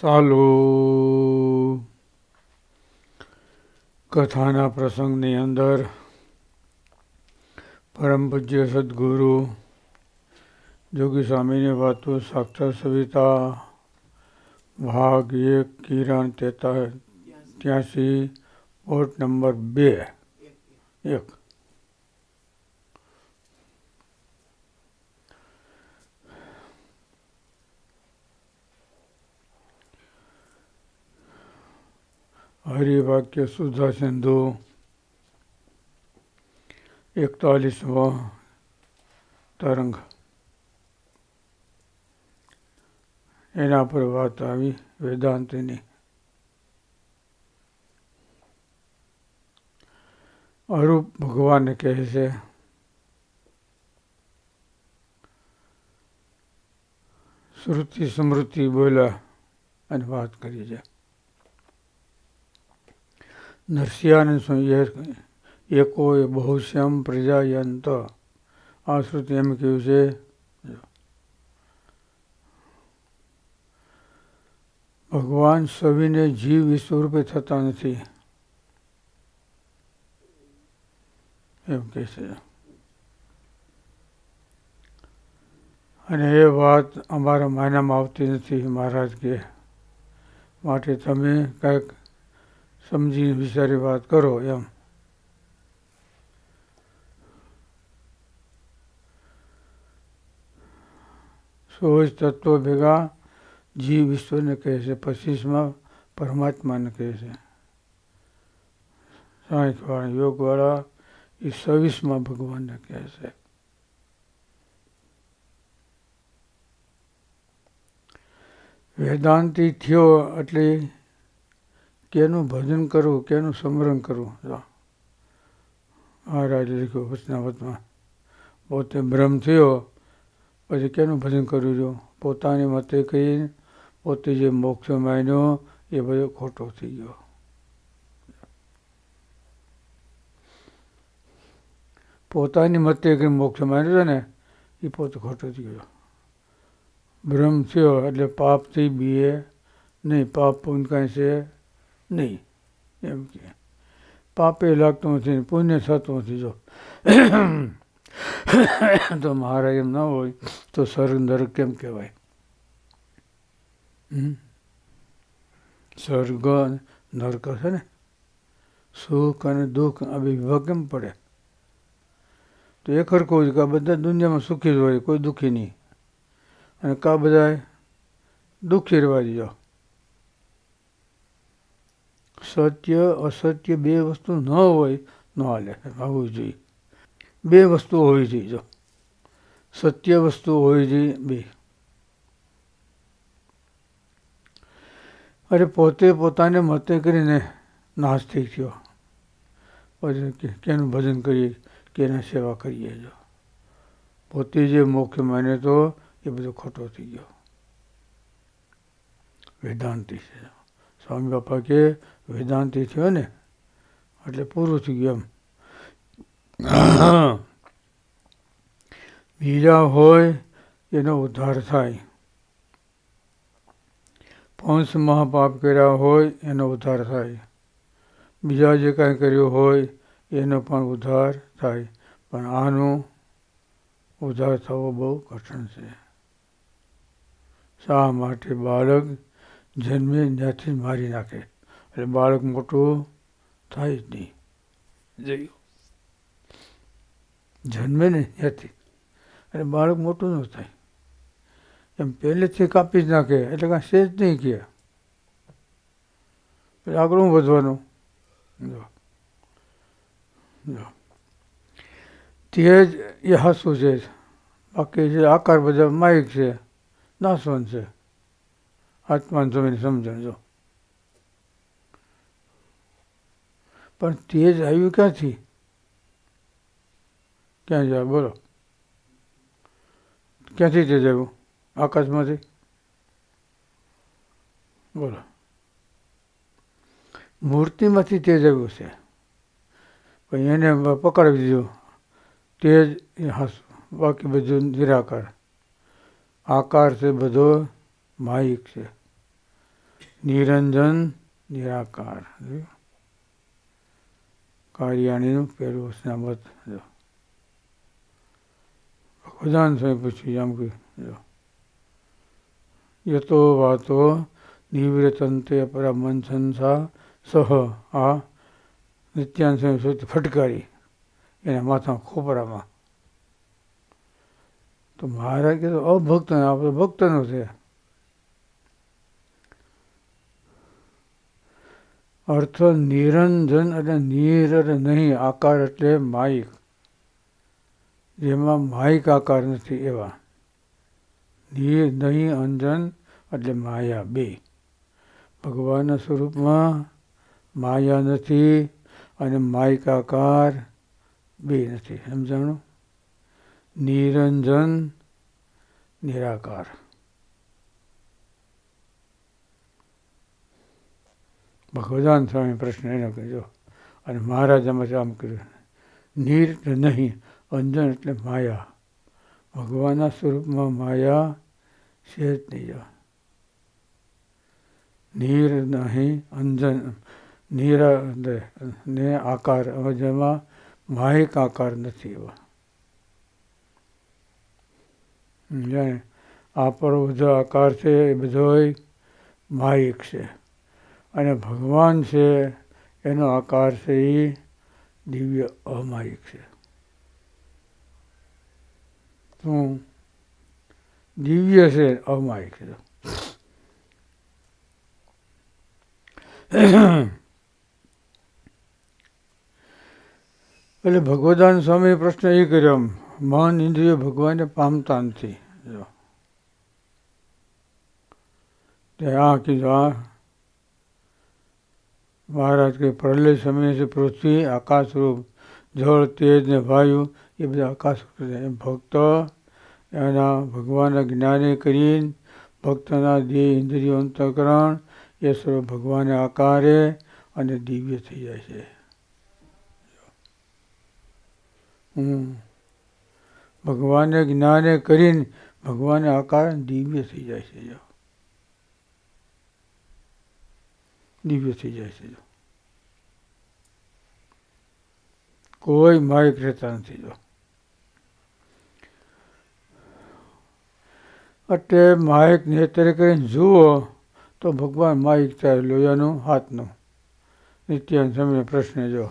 સાલો. કથાના પ્રસંગની અંદર પરમ પૂજ્ય સદગુરુ જોગી સ્વામીની વાતો સાક્ષર સવિતા ભાગ એક કિરણ તેતા ત્યાંસી પોર્ટ નંબર બે. એક. હરિવાક્ય સુધા સિંધુ, એકતાલીસમો તરંગ. એના પર વાત આવી વેદાંતની. અરૂપ ભગવાન કહે છે, શ્રુતિ સ્મૃતિ બોલ્યા અને વાત કરી છે. નરસિંહાનંદ સ્વામીએ એકો એ બહુશ્યામ પ્રજાયંત. આ શ્રુતિ એમ કહ્યું છે. ભગવાન સવિને જીવ વિશ્વરૂપે થતા નથી. એમ કહે છે. અને એ વાત અમારા માયનામાં આવતી નથી મહારાજ કે. માટે તમે કંઈક સમજી વિચારી વાત કરો એમ. સોજ તત્વો ભેગા જીવ વિશ્વને કહે છે, પચીસમાં પરમાત્માને કહે છે. સાહીઠવાળા યોગવાળા એ છવ્વીસમાં ભગવાનને કહે છે. વેદાંતિ થયો એટલે કેનું ભજન કરવું, કેનું સ્મરણ કરવું? મહારાજ લખ્યું વચનાવતમાં પોતે ભ્રમ થયો, પછી કેનું ભજન કર્યું? જો, પોતાની મતે કહી પોતે જે મોક્ષ માન્યો, એ બધો ખોટો થઈ ગયો. પોતાની મતે કઈ મોક્ષ માન્યો છે ને, એ પોતે ખોટો થઈ ગયો. ભ્રમ થયો એટલે પાપથી બીએ નહીં, પાપ પૂન કાંઈ છે? નહીં. એમ કે. પાપે લાગતું નથી પુણ્ય થતું નથી. જો. તો મહારાજ એમ ના હોય તો સ્વર્ગ નરક કેમ કહેવાય? સ્વર્ગ નરક છે ને? સુખ અને દુઃખ આ બે કેમ પડે? તો એ ખરખું છે કે આ બધા દુનિયામાં સુખી જ હોય, કોઈ દુઃખી નહીં. અને કા બધા દુઃખી રહેવા દીધો સત્ય, અસત્ય બે વસ્તુ ન હોય, ન હાલે આવવું જોઈએ. બે વસ્તુ હોવી જોઈએ, જો. સત્ય વસ્તુ હોવી જોઈએ, બે. અરે, પોતે પોતાને મતે કરીને નાશ થઈ ગયો. પછી કેનું ભજન કરીએ, કેના સેવા કરીએ, જો. પોતે જે મોક્ષ માને તો એ બધો ખોટો થઈ ગયો. વેદાંતિ છે. સ્વામી બાપા કે વેદાંતિ થયો ને એટલે પૂરું થઈ ગયું એમ. બીજા હોય એનો ઉદ્ધાર થાય. પંચ મહાપાપ કર્યા હોય એનો ઉદ્ધાર થાય. બીજા જે કાંઈ કર્યું હોય એનો પણ ઉદ્ધાર થાય. પણ આનો ઉદ્ધાર થવો બહુ કઠિન છે. શા માટે બાળક જન્મે ત્યાંથી મારી નાખે. એટલે બાળક મોટું થાય જ નહીં. જોયું. જન્મે ને ત્યાંથી. અને બાળક મોટું ન થાય. એમ પહેલેથી કાપી જ નાખે એટલે કાંઈ સેજ નહીં કહે એટલે આગળ હું વધવાનું? જો. જો. તે જ એ હાસું છે. બાકી છે આકાર બધા માયક છે નાસવાન છે. આત્માન સ્વામીની સમજણ જો પણ તેજ આવ્યું ક્યાંથી? ક્યાં જાય બોલો. ક્યાંથી તેજ આવ્યું? આકાશમાંથી? બોલો. મૂર્તિમાંથી તેજ આવ્યું છે. પછી એને પકડાવી દીધું. તેજ હાસ, બાકી બધું નિરાકાર. આકાર છે બધો માહિક છે. નિરંજન, નિરાકાર? કાર્યાણીનું પહેલું સ્નામત જો. ભગવાન સ્વામી પૂછ્યું આમ કે જો. યતો વાતો નિવૃત્તંતે પરામંસંસા સહ. આ નિત્યાન સ્વામી સૌથી ફટકારી એના માથા ખોપરામાં. તો મહારાજ કે અભક્ત આપણે ભક્તનો છે. અર્થ નિરંજન એટલે નીર અને નહીં, આકાર એટલે માઇક. જેમાં માઇક આકાર નથી એવા. નીર, નહીં, અંજન એટલે માયા, બે. ભગવાનના સ્વરૂપમાં માયા નથી અને માઇક આકાર બે નથી. સમજાણું નિરંજન, નિરાકાર. ભગવાન સ્વામી પ્રશ્ન એનો કીધો અને મહારાજામાં આમ કર્યું. નીર નહીં, અંજન એટલે માયા. ભગવાનના સ્વરૂપમાં માયા છે જ નહીં નીર નહીં, અંજન, નીર ને આકાર જેમાં માહિક આકાર નથી એવા. આપણો બધો આકાર છે, એ બધોય માહિક છે. અને ભગવાન છે, એનો આકાર છે એ દિવ્ય અમાયિક છે. શું? દિવ્ય છે, અમાયિક છે. એટલે ભગવદાન સ્વામી પ્રશ્ન એ કર્યો મન ઇન્દ્રિય ભગવાનને પામતા નથી. જો. તે આ કીધું, આ મહારાજ કે પ્રલય સમય છે પૃથ્વી, આકાશરૂપ, જળ, તેજ ને વાયુ, એ બધા આકાશ ભક્ત એના ભગવાનના જ્ઞાને કરીને ભક્તના દેહ ઇન્દ્રિયો અંતકરણ એ સર્વ ભગવાને આકારે અને દિવ્ય થઈ જાય છે. ભગવાનને જ્ઞાને કરીને ભગવાનને આકાર દિવ્ય થઈ જાય છે. જો દિવ્ય થઈ જાય છે જો. કોઈ માયક રહેતા નથી જો. એટલે માયક નેતરે કરીને જુઓ તો ભગવાન માયક થાય લોહીનું હાથનું. નિત્યાન સમય પ્રશ્ન જો.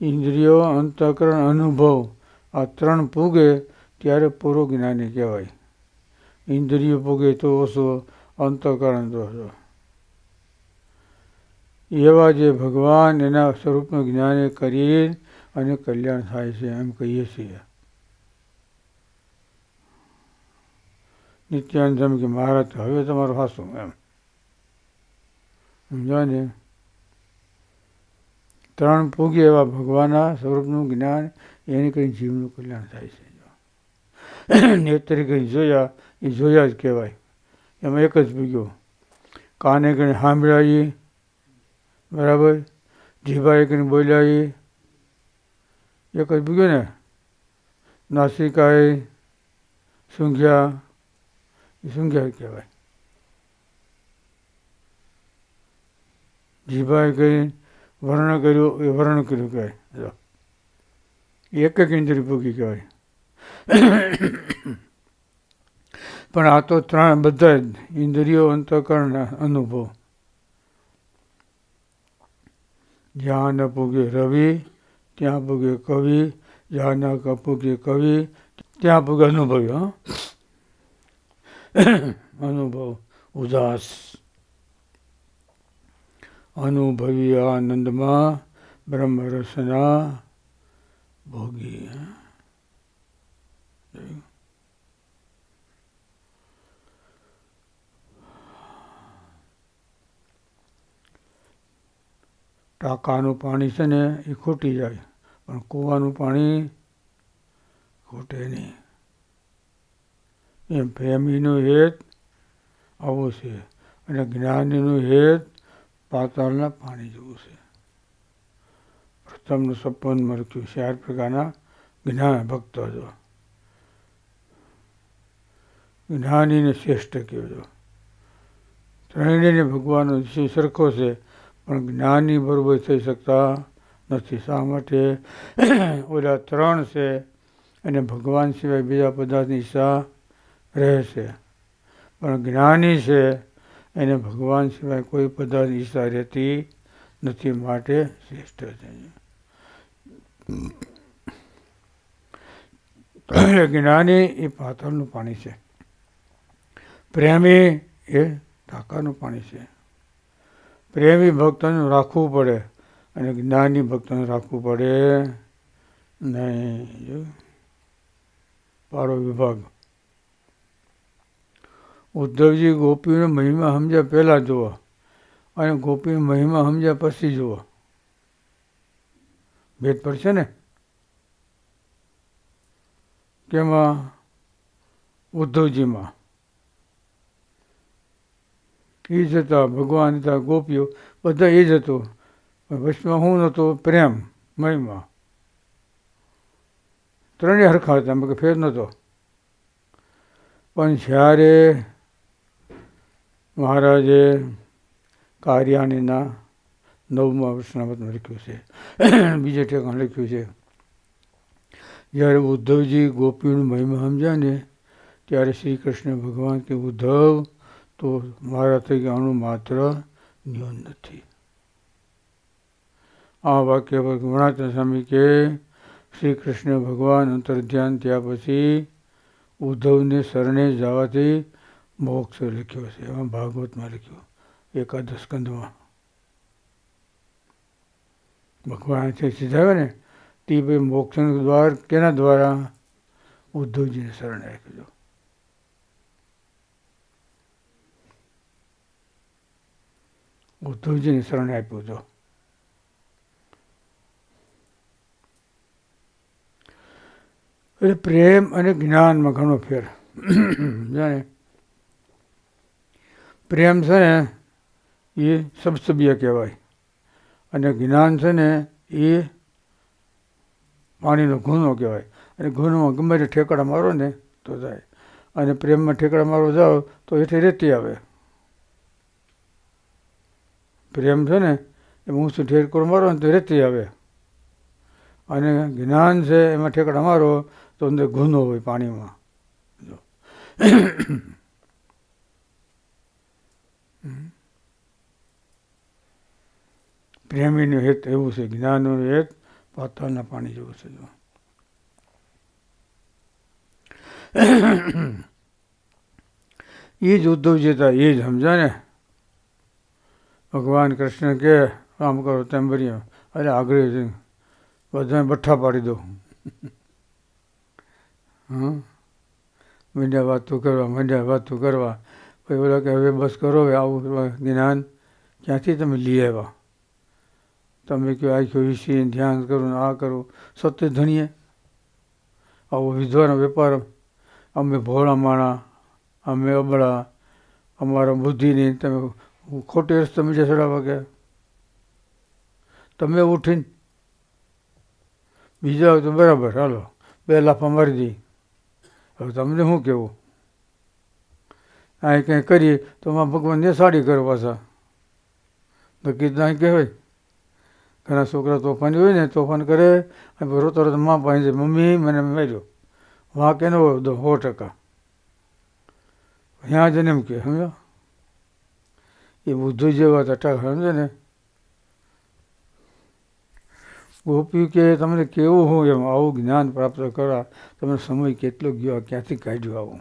ઇન્દ્રિયો, અંતઃકરણ, અનુભવ આ ત્રણ પૂગે ત્યારે પૂરું જ્ઞાની કહેવાય. ઇન્દ્રિય ભોગે તો ઓછો અંતઃકરણ દોષો એવા જે ભગવાન એના સ્વરૂપનું જ્ઞાને કરીએ અને કલ્યાણ થાય છે એમ કહીએ છીએ. નિત્યાનંદ એમ કે, મહારાજ, હવે તમારું હાસું એમ. સમજાય ને ત્રણ પૂગે એવા ભગવાનના સ્વરૂપનું જ્ઞાન એને કંઈ જીવનું કલ્યાણ થાય છે. નેત્રી કંઈ જોયા એ જોયા જ કહેવાય. એમાં એક જ ભૂગ્યો. કાને કંઈ સાંભળાવી બરાબર? જીભાએ કંઈ બોલાવી એક જ ભૂગ્યો ને? નાસિકાએ સૂંઘ્યા. એ સૂંઘ્યા કહેવાય. જીભાએ કંઈ વર્ણ કર્યું, એ વર્ણ કર્યું કહેવાય. એક એક ઇન્દ્રિય ભૂગી કહેવાય. પણ આ તો ત્રણ બધા જ ઇન્દ્રિયો અંતકરણ અનુભવ. જ્યાં ન પૂગે રવિ, ત્યાં પૂગે કવિ જ્યાં ન પૂગે કવિ, ત્યાં પૂગે અનુભવી, હા. અનુભવ ઉદાસ. અનુભવી આનંદમાં બ્રહ્મરસના ભોગી. ટાંકાનું પાણી છે ને એ ખૂટી જાય. પણ કૂવાનું પાણી ખૂટે નહીં. એમ પ્રેમીનું હેત આવું છે અને જ્ઞાનીનું હેત પાતાળના પાણી જેવું છે. પ્રથમનું સપન મરક્યું ચાર પ્રકારના જ્ઞાન ભક્તો જો જ્ઞાનીને શ્રેષ્ઠ કહેજો. ત્રણેયને ભગવાનનો વિષય સરખો છે. પણ જ્ઞાની બરોબર થઈ શકતા નથી. શા માટે? ઓલા ત્રણ છે અને ભગવાન સિવાય બીજા પદાર્થની ઈચ્છા રહે છે પણ જ્ઞાની છે એને ભગવાન સિવાય કોઈ પદાર્થની ઈચ્છા રહેતી નથી. માટે શ્રેષ્ઠ છે. જ્ઞાની એ પાથરનું પાણી છે. પ્રેમી એ ટાંકાનું પાણી છે. પ્રેમી ભક્તનું રાખવું પડે અને જ્ઞાની ભક્તોને રાખવું પડે નહીં પારો વિભાગ. ઉદ્ધવજી ગોપીનો મહિમા સમજ્યા પહેલાં જુઓ અને ગોપી મહિમા સમજ્યા પછી જુઓ. ભેદ પડશે ને? કેમાં? ઉદ્ધવજીમાં. એ જ હતા, ભગવાન હતા, ગોપીઓ, બધા એ જ હતો. વચમાં હું નહોતો પ્રેમ, મહિમા. ત્રણેય હરખા હતા એમાં ફેર નહોતો પણ જ્યારે મહારાજે કાર્યાણીના નવમા વચનામતમાં લખ્યું છે, બીજે ઠેકાણ લખ્યું છે, જ્યારે ઉદ્ધવજી ગોપીનું મહિમા સમજ્યા ને ત્યારે શ્રી કૃષ્ણ ભગવાન કે ઉદ્ધવ તો મારા થઈ ગયાનું માત્ર ન્યૂન નથી. આ વાક્ય પર ગુણાતન સ્વામી કે, શ્રી કૃષ્ણ ભગવાન અંતર ધ્યાન થયા પછી ઉદ્ધવને શરણે જવાથી મોક્ષ લખ્યો છે. એમાં ભાગવતમાં લખ્યું, એકાદશ કંદમાં ભગવાન છે સીધા ને, તે ભાઈ મોક્ષનું દ્વાર કેના દ્વારા? ઉદ્ધવજીને શરણે રાખ્યું ઉદ્ધવજીને શરણે આપ્યું તો. એટલે પ્રેમ અને જ્ઞાનમાં ઘણો ફેર. જાણે પ્રેમ છે ને એ સબસબીય કહેવાય. અને જ્ઞાન છે ને એ પાણીનો ગુનો કહેવાય. અને ગુનોમાં ગમે તે ઠેકડા મારો ને તો થાય અને પ્રેમમાં ઠેકડા મારો જાઓ તો એથી રેતી આવે. પ્રેમ છે ને, એ ઊંચું ઠેકડો મારો ને તો રેતી આવે. અને જ્ઞાન છે એમાં ઠેકડા મારો તો અંદર ગુનો હોય પાણીમાં. પ્રેમીનું હેત એવું છે, જ્ઞાનનું હેત પાતાળના પાણી જેવું છે, જો. એ જ ઉદ્ધવજી હતા, એ જ સમજાને ભગવાન કૃષ્ણ કે, આમ કરો તેમ ભરીએ અરે આગળ બધાને બઠ્ઠા પાડી દો હં? મીંડ્યા વાતો કરવા મીંડ્યા વાતો કરવા. પછી બોલો કે, હવે બસ કરો, હવે આવું જ્ઞાન ક્યાંથી તમે લઈ આવ્યા? તમે કહો આખ્યો વિષય ધ્યાન કરો ને આ કરો. સત્ય ધણીએ. આવો વિધવાનો વેપાર. અમે ભોળા માણા, અમે અબળા. અમારા બુદ્ધિની તમે ખોટી રસ્તે બીજા ચડાવવા ગયા. તમે ઉઠીને બીજા હોય તો બરાબર, હાલો, બે લાફા મારી દઈ. હવે તમને શું કહેવું અહીં કંઈ કરીએ તો માં ભગવાનને સાડી કરો પાછા. નક્કી અહીં કહેવાય. ઘણા છોકરા તોફાની હોય ને, તોફાન કરે, અને રોતો રોતો માં પાસે મમ્મી, મને માર્યો. વાંક એનો હોય સો ટકા. ત્યાં જઈને એમ કે સમજો એ બુદ્ધ જેવા હતા સમજે ને? ગોપી કે તમને કેવું હું એમ આવું જ્ઞાન પ્રાપ્ત કરા, તમને સમય કેટલો ગયો, ક્યાંથી કાઢ્યો આવું?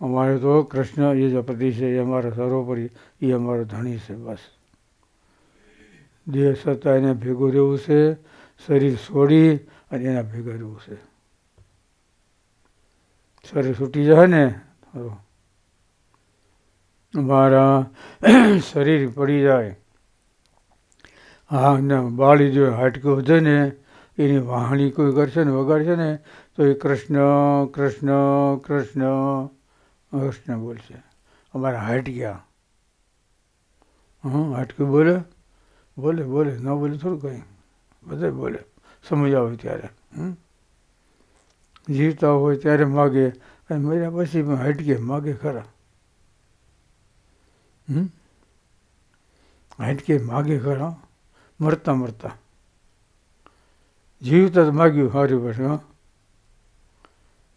અમારે તો કૃષ્ણ એ જ પતિ છે, એ અમારો સર્વોપરી, એ અમારો ધણી છે, બસ. દેહ સત્તા એને ભેગું રહેવું છે, શરીર છોડી અને એના ભેગા રહેવું છે. શરીર છૂટી જાય ને અમારા શરીર પડી જાય. હા બાળી જો હાટકું વધે ને, એની વાહણી કોઈ કરશે ને વગાડશે ને, તો એ કૃષ્ણ કૃષ્ણ કૃષ્ણ કૃષ્ણ બોલશે. અમારા હાટક્યા હં હાટકું બોલે? બોલે બોલે. ન બોલે થોડું કંઈ. બધે બોલે. સમજ આવે ત્યારે જીવતા હોય ત્યારે માગે. અને મર્યા પછી પણ હટકે માગે ખરા. હટકે માગે ખરા. મરતા મરતા. જીવતા તો માગ્યું સારી પાસે હા.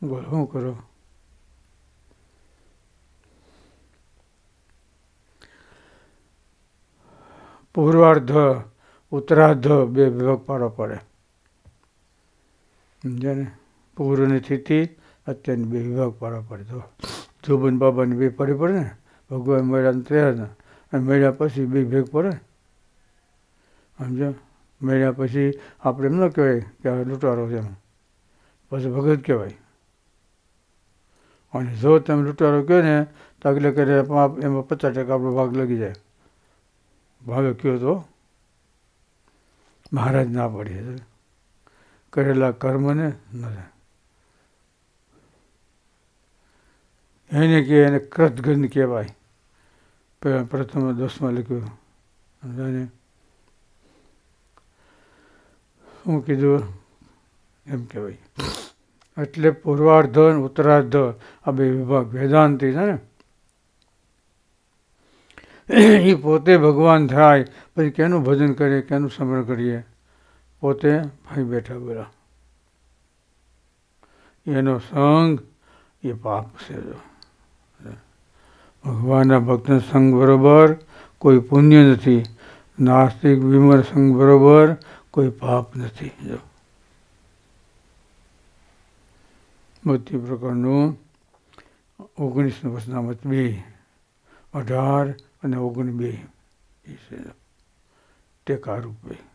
બોલો, શું કરો? પૂર્વાર્ધ, ઉત્તરાર્ધ બે વિભાગ પડે. સમજ્યા ને? પૂર્વની સ્થિતિ અત્યારની બે વિભાગ પાડવા પડે તો. જોબન બાબાને બે પડી પડે ને, ભગવાન મળ્યા તૈયારના અને મળ્યા પછી બે ભેગ પડે. સમજો? મળ્યા પછી આપણે એમ ન કહેવાય કે આ લૂંટારો છે એમ. પછી ભગત કહેવાય. અને જો તમે લૂંટારો કહો ને, તો આગલે કરે એમાં પચાસ ટકા આપણો ભાગ લગી જાય. ભાવે કયો તો? મહારાજ ના પડી કરેલા કર્મને ન એને કે એને કૃતગંધ કહેવાય. પ્રથમ દસમાં લખ્યું અને શું કીધું? એમ કહેવાય. એટલે પૂર્વાર્ધ અને ઉત્તરાર્ધ આ બે વિભાગ વેદાંતિ છે ને? એ પોતે ભગવાન થાય, પછી કેનું ભજન કરીએ, કેનું સ્મરણ કરીએ? પોતે ભાઈ બેઠા બોલા. એનો સંગ એ પાપ છે ભગવાનના ભક્ત સંગ બરોબર કોઈ પુણ્ય નથી. નાસ્તિક વિમર સંગ બરોબર કોઈ પાપ નથી. જો. બધી પ્રકારનું ઓગણીસનું વસનામત બે, અઢાર અને ઓગણ બે. છે. છે ટેકારૂપે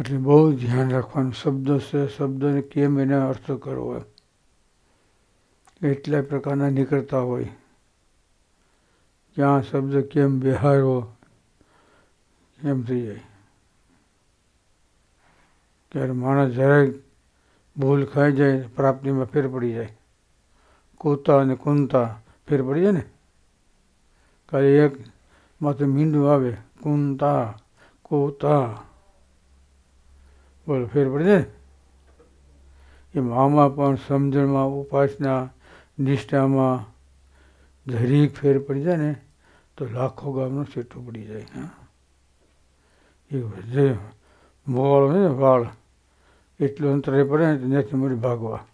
એટલે બહુ ધ્યાન રાખવાનું. શબ્દ છે, શબ્દને કેમ એને અર્થ કરવો એમ. એટલા પ્રકારના નીકળતા હોય. ક્યાં શબ્દ કેમ બિહારવો એમ થઈ જાય. ત્યારે માણસ જરાય ભૂલ ખાઈ જાય, પ્રાપ્તિમાં ફેર પડી જાય. કૂતા અને કુંતા ફેર પડી જાય ને? ખાલી એક માથે મીંડું આવે કુંતા કૂતા બોલો, ફેર પડી જાય એમ આમાં પણ સમજણમાં, ઉપાસના નિષ્ઠામાં જરીક ફેર પડી જાય ને, તો લાખો ગામનો છેટો પડી જાય. હા. એ જે મોવાળો ને વાળ, એટલું અંતરે પડે ને ત્યાંથી મળી ભાગવા.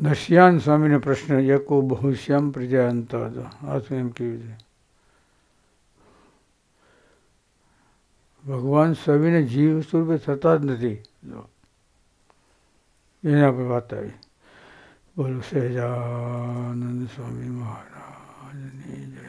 નશ્યાન સ્વામીનો પ્રશ્ન એકો બહુશ્યામ પ્રજા અંત હતો આ શું એમ કહ્યું છે ભગવાન સવિને જીવ સ્વરૂપે થતા જ નથી. જૈનાભાઈ વાતાવી બોલો સહેજાનંદ સ્વામી મહારાજની જય